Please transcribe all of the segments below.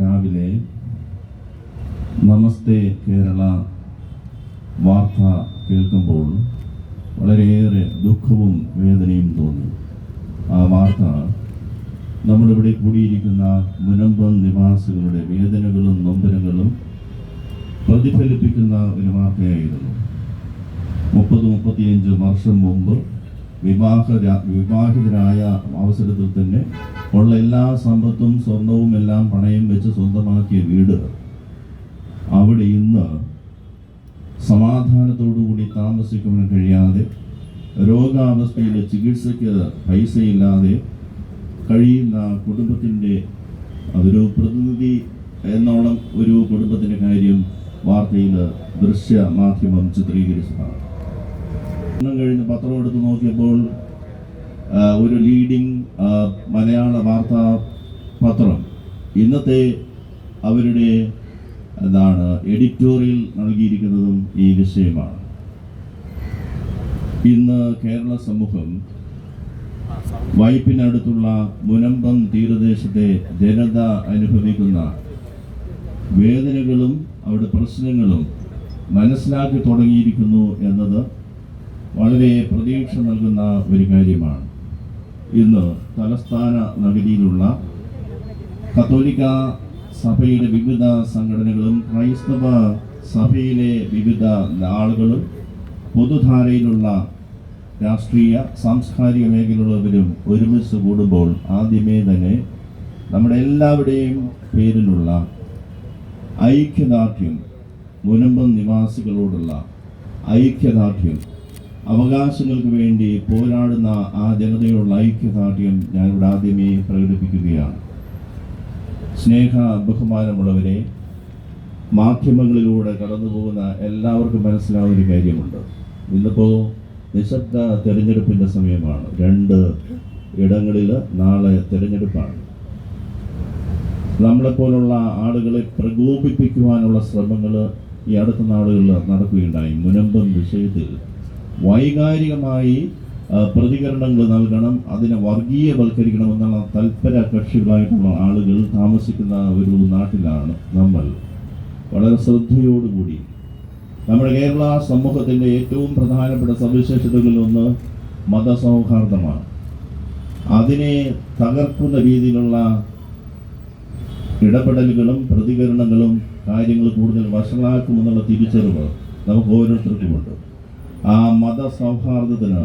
രാവിലെ നമസ്തേ കേരള വാർത്ത കേൾക്കുമ്പോൾ വളരെയേറെ ദുഃഖവും വേദനയും തോന്നി. ആ വാർത്ത നമ്മളിവിടെ കൂടിയിരിക്കുന്ന മുനമ്പം നിവാസികളുടെ വേദനകളും നൊമ്പരങ്ങളും പ്രതിഫലിപ്പിക്കുന്ന ഒരു വാർത്തയായിരുന്നു. മുപ്പത് മുപ്പത്തിയഞ്ച് വർഷം മുമ്പ് വിവാഹ വിവാഹിതരായ അവസരത്തിൽ തന്നെ ഉള്ള എല്ലാ സമ്പത്തും സ്വർണവും എല്ലാം പണയം വെച്ച് സ്വന്തമാക്കിയ വീട്. അവിടെ ഇന്ന് സമാധാനത്തോടുകൂടി താമസിക്കുവാൻ കഴിയാതെ രോഗാവസ്ഥയിൽ ചികിത്സയ്ക്ക് പൈസയില്ലാതെ കഴിയുന്ന കുടുംബത്തിന്റെ അതൊരു പ്രതിനിധി എന്നോളം ഒരു കുടുംബത്തിന്റെ കാര്യം വാർത്തയിൽ ദൃശ്യ മാധ്യമം ചിത്രീകരിച്ചതാണ്. കഴിഞ്ഞ് പത്രം എടുത്ത് നോക്കിയപ്പോൾ ഒരു ലീഡിംഗ് മലയാള വാർത്താ പത്രം. ഇന്നത്തെ അവരുടെ എന്താണ് എഡിറ്റോറിയൽ നൽകിയിരിക്കുന്നതും ഈ വിഷയമാണ്. ഇന്ന് കേരള സമൂഹം വൈപ്പിനടുത്തുള്ള മുനമ്പം തീരദേശത്തെ ജനത അനുഭവിക്കുന്ന വേദനകളും അവിടെ പ്രശ്നങ്ങളും മനസ്സിലാക്കി തുടങ്ങിയിരിക്കുന്നു എന്നത് വളരെ പ്രതീക്ഷ നൽകുന്ന ഒരു കാര്യമാണ്. ഇന്ന് തലസ്ഥാന നഗരിയിലുള്ള കത്തോലിക്ക സഭയിലെ വിവിധ സംഘടനകളും ക്രൈസ്തവ സഭയിലെ വിവിധ ആളുകളും പൊതുധാരയിലുള്ള രാഷ്ട്രീയ സാംസ്കാരിക മേഖലയുള്ളവരും ഒരുമിച്ച് കൂടുമ്പോൾ ആദ്യമേ തന്നെ നമ്മുടെ എല്ലാവരുടെയും പേരിലുള്ള ഐക്യദാർഢ്യം മുനമ്പം നിവാസികളോടുള്ള ഐക്യദാർഢ്യം അവകാശങ്ങൾക്ക് വേണ്ടി പോരാടുന്ന ആ ജനതയോടുള്ള ഐക്യദാർഢ്യം ഞാനിവിടെ ആദ്യമേ പ്രകടിപ്പിക്കുകയാണ്. സ്നേഹ ബഹുമാനമുള്ളവരെ മാധ്യമങ്ങളിലൂടെ കടന്നു പോകുന്ന എല്ലാവർക്കും മനസ്സിലാവുന്ന ഒരു കാര്യമുണ്ട്. ഇന്നിപ്പോൾ നിശബ്ദ തെരഞ്ഞെടുപ്പിന്റെ സമയമാണ്. രണ്ട് ഇടങ്ങളിൽ നാളെ തെരഞ്ഞെടുപ്പാണ്. നമ്മളെപ്പോലുള്ള ആളുകളെ പ്രകോപിപ്പിക്കുവാനുള്ള ശ്രമങ്ങൾ ഈ അടുത്ത നാളുകളിൽ നടക്കുകയുണ്ടായി. മുനമ്പം വിഷയത്തിൽ വൈകാരികമായി പ്രതികരണങ്ങൾ നൽകണം അതിനെ വർഗീയവൽക്കരിക്കണം എന്നുള്ള തൽപര കക്ഷികളായിട്ടുള്ള ആളുകൾ താമസിക്കുന്ന ഒരു നാട്ടിലാണ് നമ്മൾ. വളരെ ശ്രദ്ധയോടുകൂടി. നമ്മുടെ കേരള സമൂഹത്തിന്റെ ഏറ്റവും പ്രധാനപ്പെട്ട സവിശേഷതകളിലൊന്ന് മതസൗഹാർദ്ദമാണ്. അതിനെ തകർക്കുന്ന രീതിയിലുള്ള ഇടപെടലുകളും പ്രതികരണങ്ങളും കാര്യങ്ങൾ കൂടുതൽ വഷളാക്കുമെന്നുള്ള തിരിച്ചറിവ് നമുക്ക് ഓരോരുത്തർക്കുമുണ്ട്. ആ മത മതസൗഹാർദ്ദത്തിന്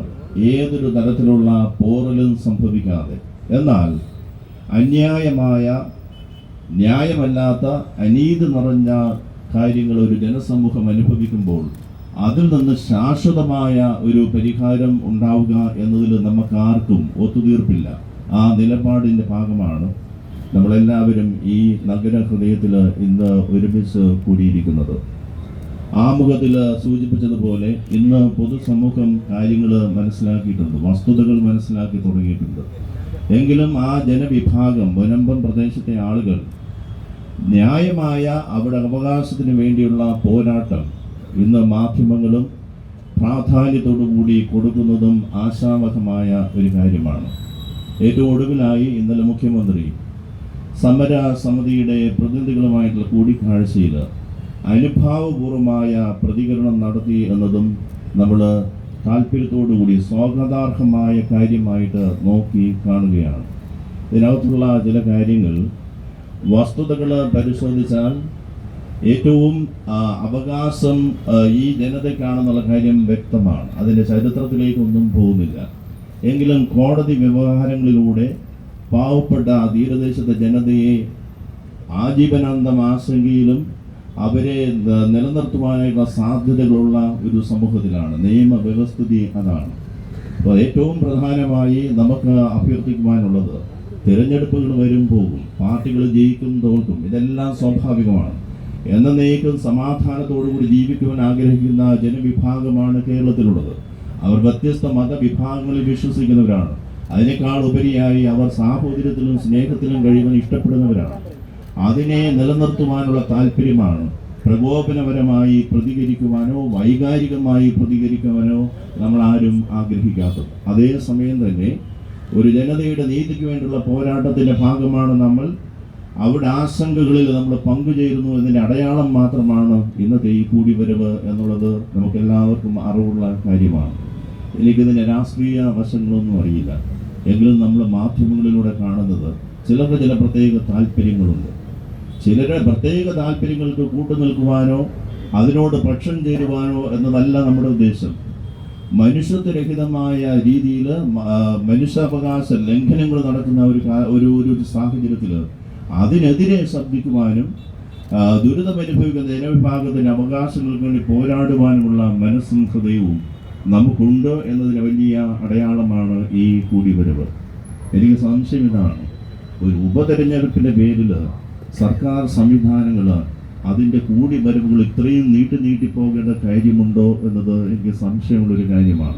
ഏതൊരു തരത്തിലുള്ള പോറലും സംഭവിക്കാതെ. എന്നാൽ അന്യായമായ ന്യായമല്ലാത്ത അനീതി നിറഞ്ഞ കാര്യങ്ങൾ ഒരു ജനസമൂഹം അനുഭവിക്കുമ്പോൾ അതിൽ നിന്ന് ശാശ്വതമായ ഒരു പരിഹാരം ഉണ്ടാവുക എന്നതിൽ നമുക്കാർക്കും ഒത്തുതീർപ്പില്ല. ആ നിലപാടിന്റെ ഭാഗമാണ് നമ്മളെല്ലാവരും ഈ നഗര ഹൃദയത്തിൽ ഇന്ന് ഒരുമിച്ച് കൂടിയിരിക്കുന്നത്. ആമുഖത്തിൽ സൂചിപ്പിച്ചതുപോലെ ഇന്ന് പൊതുസമൂഹം കാര്യങ്ങൾ മനസ്സിലാക്കിയിട്ടുണ്ട് വസ്തുതകൾ മനസ്സിലാക്കി തുടങ്ങിയിട്ടുണ്ട്. എങ്കിലും ആ ജനവിഭാഗം മുനമ്പം പ്രദേശത്തെ ആളുകൾ ന്യായമായ അവിടെ അവകാശത്തിന് വേണ്ടിയുള്ള പോരാട്ടം ഇന്ന് മാധ്യമങ്ങളും പ്രാധാന്യത്തോടുകൂടി കൊടുക്കുന്നതും ആശാവഹമായ ഒരു കാര്യമാണ്. ഏറ്റവും ഒടുവിലായി ഇന്നലെ മുഖ്യമന്ത്രി സമര സമിതിയുടെ പ്രതിനിധികളുമായിട്ടുള്ള കൂടിക്കാഴ്ചയിൽ അനുഭാവപൂർവമായ പ്രതികരണം നടത്തി എന്നതും നമ്മൾ താല്പര്യത്തോടുകൂടി സ്വാഗതാർഹമായ കാര്യമായിട്ട് നോക്കി കാണുകയാണ്. ഇതിനകത്തുള്ള ചില കാര്യങ്ങൾ വസ്തുതകൾ പരിശോധിച്ചാൽ ഏറ്റവും അവകാശം ഈ ജനതയ്ക്കാണെന്നുള്ള കാര്യം വ്യക്തമാണ്. അതിന്റെ ചരിത്രത്തിലേക്കൊന്നും പോകുന്നില്ല. എങ്കിലും കോടതി വ്യവഹാരങ്ങളിലൂടെ പാവപ്പെട്ട തീരദേശത്തെ ജനതയെ ആജീവനാന്തം ആശങ്കയിലും അവരെ നിലനിർത്തുവാനായുള്ള സാധ്യതകളുള്ള ഒരു സമൂഹത്തിലാണ്. നിയമവ്യവസ്ഥിതി അതാണ്. അപ്പോൾ ഏറ്റവും പ്രധാനമായി നമുക്ക് അഭ്യർത്ഥിക്കുവാനുള്ളത് തിരഞ്ഞെടുപ്പുകൾ വരും പോകും പാർട്ടികൾ ജയിക്കും തോൽക്കും. ഇതെല്ലാം സ്വാഭാവികമാണ്. എന്ന എന്നേക്കും സമാധാനത്തോടുകൂടി ജീവിക്കുവാൻ ആഗ്രഹിക്കുന്ന ജനവിഭാഗമാണ് കേരളത്തിലുള്ളത്. അവർ വ്യത്യസ്ത മതവിഭാഗങ്ങളിൽ വിശ്വസിക്കുന്നവരാണ്. അതിനേക്കാൾ ഉപരിയായി അവർ സാഹോദര്യത്തിലും സ്നേഹത്തിലും കഴിയുവാൻ ഇഷ്ടപ്പെടുന്നവരാണ്. അതിനെ നിലനിർത്തുവാനുള്ള താല്പര്യമാണ് പ്രകോപനപരമായി പ്രതികരിക്കുവാനോ വൈകാരികമായി പ്രതികരിക്കുവാനോ നമ്മൾ ആരും ആഗ്രഹിക്കാത്തത് അതേസമയം തന്നെ ഒരു ജനതയുടെ നീതിക്ക് വേണ്ടിയുള്ള പോരാട്ടത്തിന്റെ ഭാഗമാണ് നമ്മൾ. അവിടെ ആശങ്കകളിൽ നമ്മൾ പങ്കുചേരുന്നു എന്നതിന്റെ അടയാളം മാത്രമാണ് ഇന്നത്തെ ഈ കൂടിവരവ് എന്നുള്ളത് നമുക്കെല്ലാവർക്കും അറിവുള്ള കാര്യമാണ്. എനിക്കിതിന്റെ രാഷ്ട്രീയ വശങ്ങളൊന്നും അറിയില്ല. എങ്കിലും നമ്മൾ മാധ്യമങ്ങളിലൂടെ കാണുന്നത് ചിലർക്ക് ചില പ്രത്യേക താല്പര്യങ്ങളുണ്ട് ചിലരുടെ പ്രത്യേക താല്പര്യങ്ങൾക്ക് കൂട്ടുനിൽക്കുവാനോ അതിനോട് പക്ഷം ചേരുവാനോ എന്നതല്ല നമ്മുടെ ഉദ്ദേശം. മനുഷ്യത്വരഹിതമായ രീതിയിൽ മനുഷ്യാവകാശ ലംഘനങ്ങൾ നടക്കുന്ന ഒരു ഒരു ഒരു സാഹചര്യത്തിൽ അതിനെതിരെ ശബ്ദിക്കുവാനും ദുരിതമനുഭവിക്കുന്ന ജനവിഭാഗത്തിന്റെ അവകാശങ്ങൾക്ക് വേണ്ടി പോരാടുവാനുമുള്ള മനസ്സും ഹൃദയവും നമുക്കുണ്ട് എന്നതിന് വലിയ അടയാളമാണ് ഈ കൂടിവരവ്. എനിക്ക് സംശയം ഇതാണ്. ഒരു ഉപതെരഞ്ഞെടുപ്പിന്റെ പേരിൽ സർക്കാർ സംവിധാനങ്ങൾ അതിന്റെ കൂടി വരവുകൾ ഇത്രയും നീട്ടി നീട്ടി പോകേണ്ട കാര്യമുണ്ടോ എന്നത് എനിക്ക് സംശയമുള്ളൊരു കാര്യമാണ്.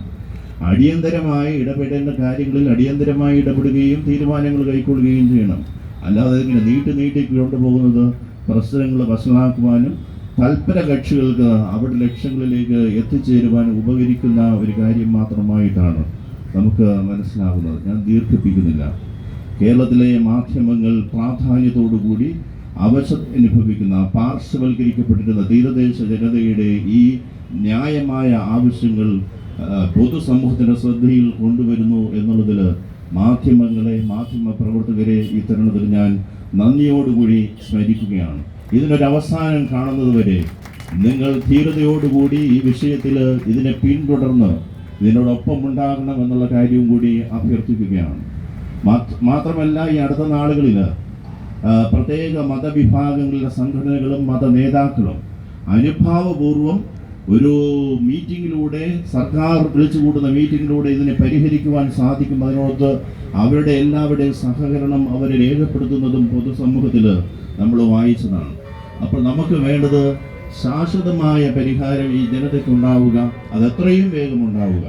അടിയന്തരമായി ഇടപെടേണ്ട കാര്യങ്ങളിൽ അടിയന്തരമായി ഇടപെടുകയും തീരുമാനങ്ങൾ കൈക്കൊള്ളുകയും ചെയ്യണം. അല്ലാതെ ഇങ്ങനെ നീട്ടി നീട്ടി കൊണ്ടുപോകുന്നത് പ്രശ്നങ്ങൾ വഷളാക്കുവാനും തൽപര കക്ഷികൾക്ക് അവരുടെ ലക്ഷ്യങ്ങളിലേക്ക് എത്തിച്ചേരുവാനും ഉപകരിക്കുന്ന ഒരു കാര്യം മാത്രമായിട്ടാണ് നമുക്ക് മനസ്സിലാകുന്നത് ഞാൻ ദീർഘിപ്പിക്കുന്നില്ല. കേരളത്തിലെ മാധ്യമങ്ങൾ പ്രാധാന്യത്തോടുകൂടി അവശ അനുഭവിക്കുന്ന പാർശ്വവൽക്കരിക്കപ്പെട്ടിരുന്ന തീരദേശ ജനതയുടെ ഈ ന്യായമായ ആവശ്യങ്ങൾ പൊതുസമൂഹത്തിന്റെ ശ്രദ്ധയിൽ കൊണ്ടുവരുന്നു എന്നുള്ളതിൽ മാധ്യമങ്ങളെ മാധ്യമ പ്രവർത്തകരെ ഈ തരുണത്തിൽ ഞാൻ നന്ദിയോടുകൂടി സ്മരിക്കുകയാണ്. ഇതിനൊരവസാനം കാണുന്നത് വരെ നിങ്ങൾ ധീരതയോടുകൂടി ഈ വിഷയത്തിൽ ഇതിനെ പിന്തുടർന്ന് ഇതിനോടൊപ്പം ഉണ്ടാകണം എന്നുള്ള കാര്യവും കൂടി അഭ്യർത്ഥിക്കുകയാണ്. മാത്രമല്ല ഈ അടുത്ത നാളുകളിൽ പ്രത്യേക മതവിഭാഗങ്ങളിലെ സംഘടനകളും മത നേതാക്കളും അനുഭാവപൂർവം ഒരു മീറ്റിങ്ങിലൂടെ സർക്കാർ വിളിച്ചു കൂട്ടുന്ന മീറ്റിങ്ങിലൂടെ ഇതിനെ പരിഹരിക്കുവാൻ സാധിക്കും. അതിനോട് അവരുടെ എല്ലാവരുടെയും സഹകരണം അവരെ രേഖപ്പെടുത്തുന്നതും പൊതുസമൂഹത്തിൽ നമ്മൾ വായിച്ചതാണ്. അപ്പോൾ നമുക്ക് വേണ്ടത് ശാശ്വതമായ പരിഹാരം ഈ ജനതയ്ക്കുണ്ടാവുക അത് എത്രയും വേഗം ഉണ്ടാവുക.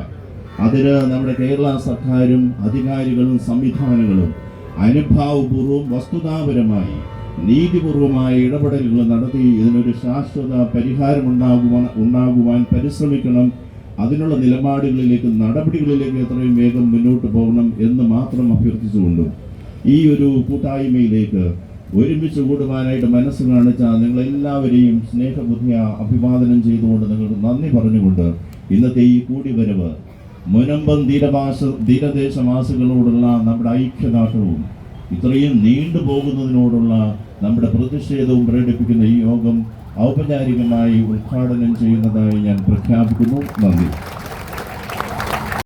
അതിന് നമ്മുടെ കേരള സർക്കാരും അധികാരികളും സംവിധാനങ്ങളും അനുഭാവപൂർവം വസ്തുതാപരമായി നീതിപൂർവമായ ഇടപെടലുകൾ നടത്തി ഇതിനൊരു ശാശ്വത പരിഹാരം ഉണ്ടാകുവാൻ ഉണ്ടാകുവാൻ പരിശ്രമിക്കണം. അതിനുള്ള നിലപാടുകളിലേക്ക് നടപടികളിലേക്ക് എത്രയും വേഗം മുന്നോട്ട് പോകണം എന്ന് മാത്രം അഭ്യർത്ഥിച്ചുകൊണ്ട് ഈ ഒരു കൂട്ടായ്മയിലേക്ക് ഒരുമിച്ച് കൂടുവാനായിട്ട് മനസ്സ് കാണിച്ച നിങ്ങളെല്ലാവരെയും സ്നേഹബുദ്ധിയ അഭിവാദനം ചെയ്തുകൊണ്ട് നിങ്ങൾക്ക് നന്ദി പറഞ്ഞുകൊണ്ട് ഇന്നത്തെ ഈ കൂടിവരവ് മുനമ്പം തീരവാസ തീരദേശവാസികളോടുള്ള നമ്മുടെ ഐക്യദാർഢ്യവും ഇത്രയും നീണ്ടുപോകുന്നതിനോടുള്ള നമ്മുടെ പ്രതിഷേധവും പ്രകടിപ്പിക്കുന്ന ഈ യോഗം ഔപചാരികമായി ഉദ്ഘാടനം ചെയ്യുന്നതായി ഞാൻ പ്രഖ്യാപിക്കുന്നു. നന്ദി.